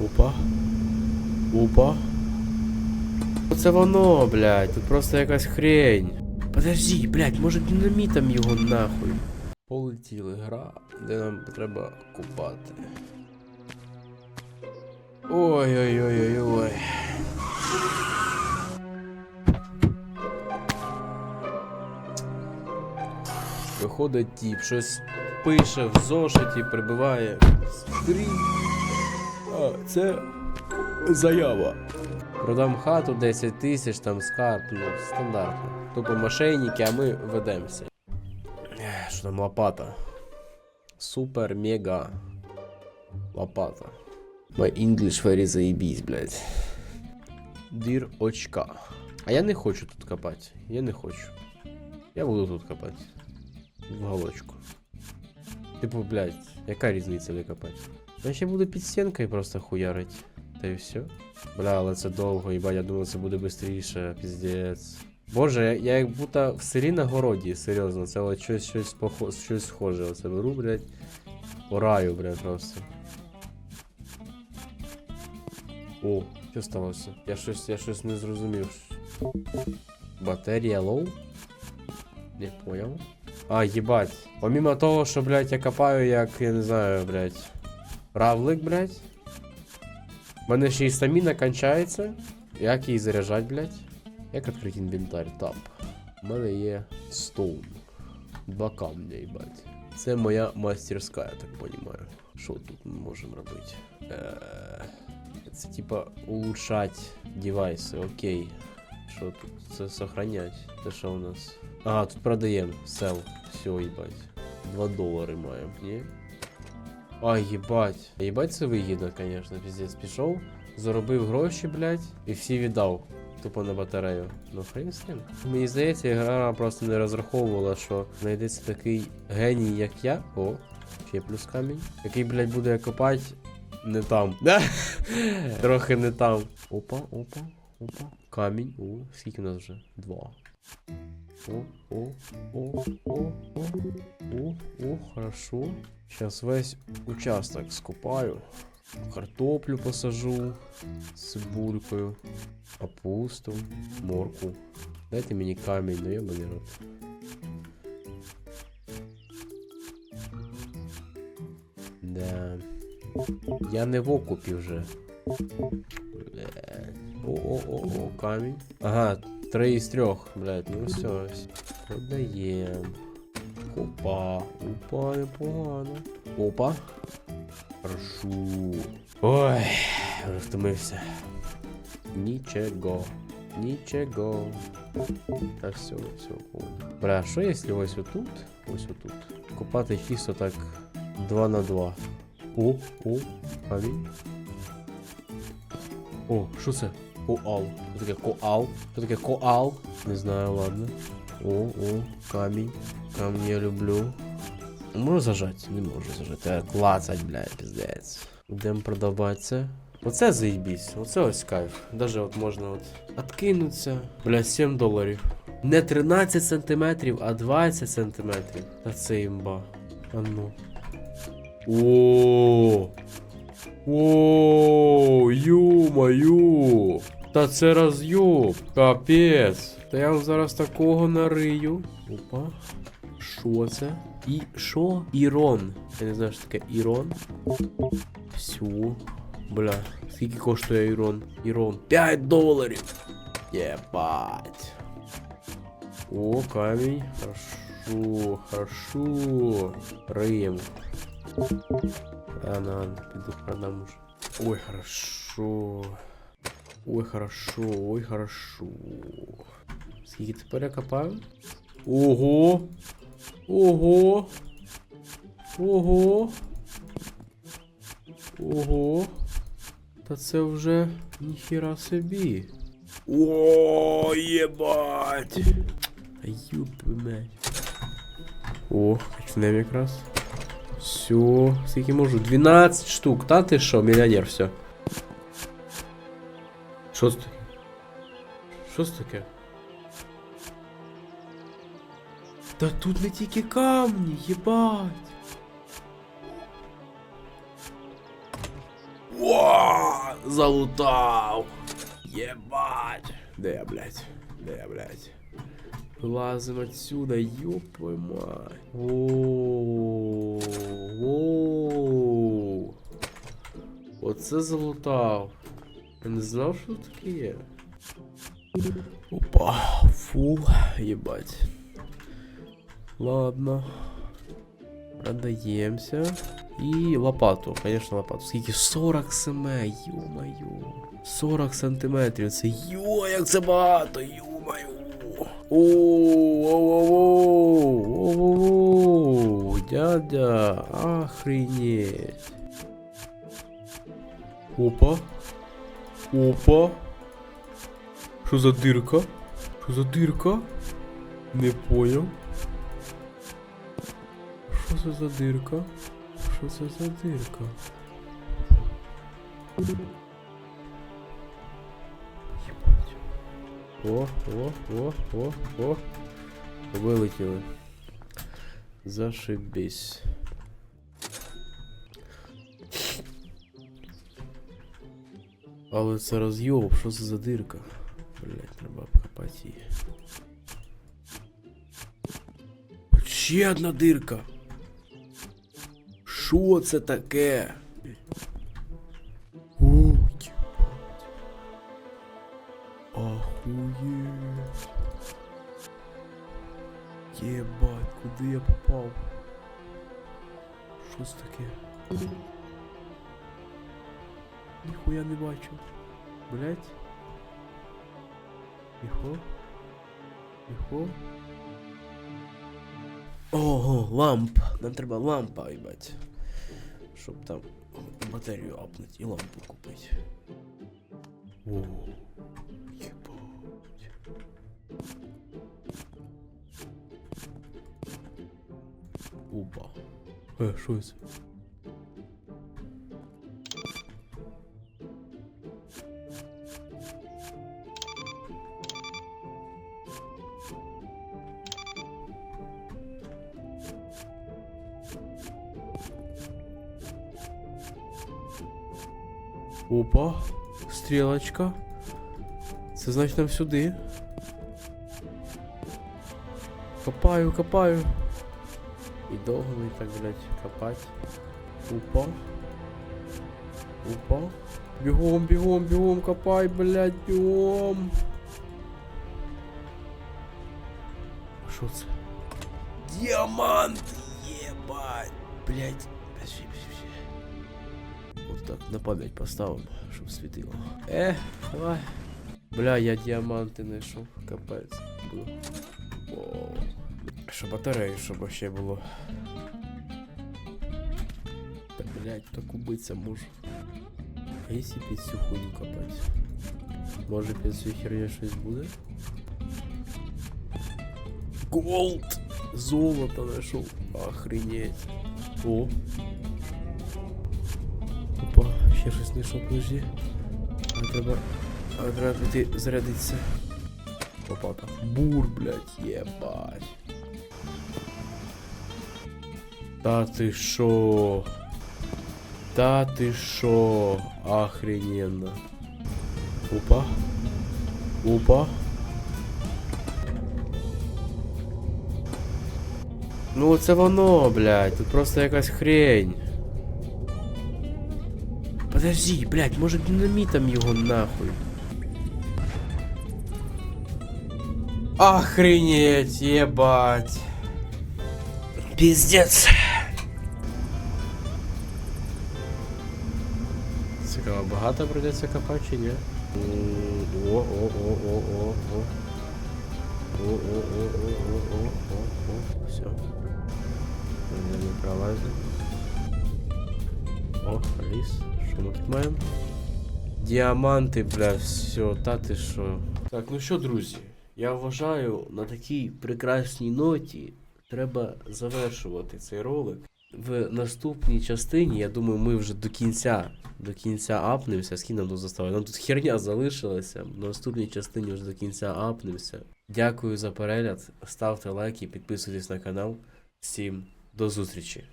Опа. Опа. Оце воно, блядь, тут просто якась хрень. Подожди, блядь, може динамітом його нахуй. Полетіли гра, де нам треба купати. Ой-ой-ой-ой-ой. Виходить тіп, щось пише в зошиті, прибиває. Стрім. Це заява. Продам хату 10 тисяч, там скарб, ну, стандартно. Тупо мошенники, а ми ведемося. Що там лопата? Супер мега лопата. My English very заебись, блядь. Дір очка. А я не хочу тут копати. Я не хочу. Я буду тут копати. В голочку. Типу, блядь, яка різниця де копати? Я ще буду під стінкою просто хуярить. Та і все. Бля, але це довго, їбать, я думав, це буде швидше, піздець. Боже, я, як будто в селі на городі, серйозно, це от щось, щось, похо... щось схоже. Оце беру, блядь. Ораю, блядь, просто. О, що сталося? Я щось, я щось не зрозумів. Батарія лоу? Не понял. А, їбать. Помимо того, що, блядь, я копаю, як, я не знаю, блядь. Равлик, блядь. У мене ще й стаміна кончається. Як її заряджать, блядь? Як відкрити інвентар? Тап. У мене є стоун. Два камня, їбать. Це моя мастерська, я так понимаю. Що тут ми можемо робити? Е, Це типа улучшать девайси, окей. Що тут? Це сохранять. Це що у нас? Ага, тут продаємо. Сел. Все, їбать. 2 долари маємо, ні? А, їбать. Їбать це вигідно, конечно, піздець. Пішов, заробив гроші, блядь, і всі віддав. Тупо на батарею. Ну ним. Мені здається, гра просто не розраховувала, що знайдеться такий геній, як я. О, ще плюс камінь. Який, блядь, буде копати не там. Трохи не там. Опа, опа, опа. Камінь. О, скільки у нас вже? Два. О, о, о, о, о, о, о, хорошо. Сейчас весь участок скупаю. Картоплю посажу з цибулькою, капусту, морку. Дайте мені камінь, ну ебаний рот. Да. Я не в окупі вже. О-о-о-о, камінь. Ага, три із трьох, блядь, ну все. Продаємо. Опа, опа, непогано. Опа. Хорошо. Ой, вже втомився. Нічого. Нічого. Так, все, все, понял. Бля, що якщо ось отут? Ось отут. Копати чисто так 2 на 2. О, о, камінь. О, що це? Коал. Що таке коал? Що таке коал? Не знаю, ладно. О, о, камінь. Камінь я люблю. Можу зажати? Не можу зажати. Треба клацать, блядь, піздець. Будемо продавати це. Оце заїбісь, оце ось кайф. Даже от можна от откинутися. Бля, 7 доларів. Не 13 сантиметрів, а 20 сантиметрів. Та це імба. А ну. О. О, ю-маю. Та це роз'єб. Капець. Та я зараз такого нарию. Опа. Що це? І що? Ірон. Я не знаю, що таке ірон. Всю. Бля, скільки коштує ірон? Ірон. 5 доларів. Єбать. О, камінь. Хорошо, хорошо. Риєм. А, надо, піду продам уже. Ой, хорошо. Ой, хорошо, ой, хорошо. Скільки тепер я копаю? Ого! Ого! Ого! Ого! Та це вже ніхіра собі. О, єбать! Юб, О, качнем якраз. Все, скільки можу? 12 штук. Та ти що, мільйонер, все. Що це? Що це таке? Та тут не тільки камні. Вау! Опа! Залутав! Єбать! Де я, блядь? Де я, блядь? Вилазим отсюда, ёб твою мать. Ооо. Ооо. Оце залутав. Я не знав, що тут таке є. Опа, фул, ебать. Ладно. Продаємося. І лопату, конечно, лопату. Скільки? 40 см, ё-моё. 40 сантиметрів. Це йо, як це багато, ё-моё. Оу, дядя, охренеть. Опа. Опа. Що за дирка? Що за дирка? Не понял. Що це за дирка? Що це за дирка? О, о, о, о, о. Вилетіли. Зашибись. Але це розйоб, що це за дирка? Блять, треба обкопати її. Ще одна дирка. Що це таке? О, єбать. Охуєть. Єбать, куди я попав? Що це таке? Ніхуя не бачу. Блять. Тихо. Тихо. Ого, ламп. Нам треба лампа, їбать. Щоб там батарею апнуть і лампу купити. О, єбать. Опа. Е, що це? Опа, стрілочка. Це значить нам сюди. Копаю, копаю. І довго мені так, блядь, копать. Опа. Опа. Бігом, бігом, бігом, копай, блядь, бігом. А що це? Діамант! Єбать! Блядь. Так на пам'ять поставимо, щоб світило. Е, давай. Бля, я діаманти знайшов. Капець. Буду. Воу. Що батареї, щоб ще було. Та блядь, так убиться можу. А якщо під цю хуйню копати? Може під цю херню щось буде? Голд! Золото знайшов. Охренеть. О. Ще щось знайшов, подожди. А треба. А треба зарядитися. Опа, там. Бур, блядь, єбать. Та ти шо? Та ти шо? Охрененно. Опа. Опа. Ну це воно, блядь, тут просто якась хрень. Подожди, блядь, може динамітом його нахуй. Охренеть, ебать. Пиздец. Цікаво, багато придеться копати чи ні? М, О, о, о, о, о, о. О, о, о, о, о, о, о, о, все. Не пролазить. О, ліс. Що ми тут маємо? Діаманти, бля, все, та ти що. Так, ну що, друзі, я вважаю, на такій прекрасній ноті треба завершувати цей ролик. В наступній частині, я думаю, ми вже до кінця, до кінця апнемося, скільки нам тут заставили. Нам тут херня залишилася. В наступній частині вже до кінця апнемося. Дякую за перегляд. Ставте лайки, підписуйтесь на канал. Всім до зустрічі!